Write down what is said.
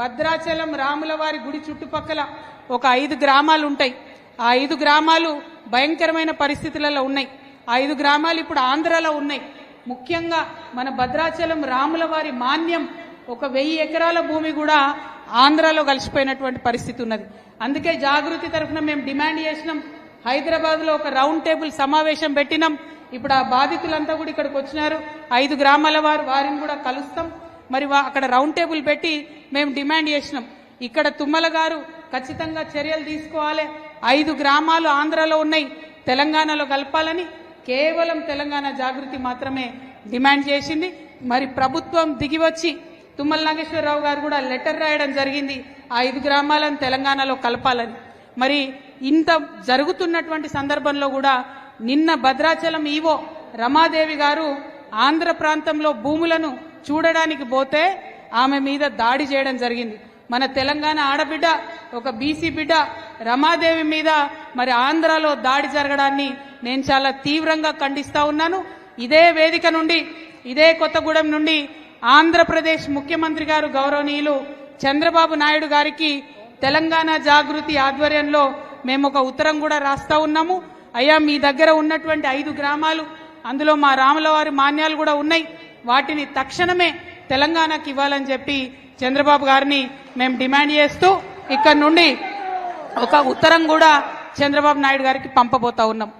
భద్రాచలం రాములవారి గుడి చుట్టుపక్కల ఒక ఐదు గ్రామాలు ఉంటాయి. ఆ ఐదు గ్రామాలు భయంకరమైన పరిస్థితులలో ఉన్నాయి. ఐదు గ్రామాలు ఇప్పుడు ఆంధ్రాలో ఉన్నాయి. ముఖ్యంగా మన భద్రాచలం రాములవారి మాన్యం ఒక వెయ్యి ఎకరాల భూమి కూడా ఆంధ్రాలో కలిసిపోయినటువంటి పరిస్థితి ఉన్నది. అందుకే జాగృతి తరఫున మేము డిమాండ్ చేసినాం. హైదరాబాద్లో ఒక రౌండ్ టేబుల్ సమావేశం పెట్టినాం. ఇప్పుడు ఆ బాధితులంతా కూడా ఇక్కడికి వచ్చినారు. ఐదు గ్రామాల వారు వారిని కూడా కలుస్తాం. మరి వా- అక్కడ రౌండ్ టేబుల్ పెట్టి మేము డిమాండ్ చేసినాం. ఇక్కడ తుమ్మల గారు ఖచ్చితంగా చర్యలు తీసుకోవాలి. ఐదు గ్రామాలు ఆంధ్రాలో ఉన్నాయి. తెలంగాణలో కలపాలని కేవలం తెలంగాణ జాగృతి మాత్రమే డిమాండ్ చేసింది. మరి ప్రభుత్వం దిగివచ్చి తుమ్మల నాగేశ్వరరావు గారు కూడా లెటర్ రాయడం జరిగింది. ఆ ఐదు గ్రామాలను తెలంగాణలో కలపాలని. మరి ఇంత జరుగుతున్నటువంటి సందర్భంలో కూడా నిన్న భద్రాచలం ఈవో రమాదేవి గారు ఆంధ్ర ప్రాంతంలో భూములను చూడడానికి పోతే ఆమె మీద దాడి చేయడం జరిగింది. మన తెలంగాణ ఆడబిడ్డ ఒక బీసీ బిడ్డ రమాదేవి మీద మరి ఆంధ్రాలో దాడి జరగడాన్ని నేను చాలా తీవ్రంగా ఖండిస్తా ఉన్నాను. ఇదే వేదిక నుండి ఇదే కొత్తగూడెం నుండి ఆంధ్రప్రదేశ్ ముఖ్యమంత్రి గారు గౌరవనీయులు చంద్రబాబు నాయుడు గారికి తెలంగాణ జాగృతి ఆధ్వర్యంలో మేము ఒక ఉత్తరం కూడా రాస్తా ఉన్నాము. అయ్యా మీ దగ్గర ఉన్నటువంటి ఐదు గ్రామాలు అందులో మా రాములవారి మాన్యాలు కూడా ఉన్నాయి. వాటిని తక్షణమే తెలంగాణకి ఇవ్వాలని చెప్పి చంద్రబాబు గారిని మేము డిమాండ్ చేస్తూ ఇక్కడ నుండి ఒక ఉత్తరం కూడా చంద్రబాబు నాయుడు గారికి పంపబోతా ఉన్నాం.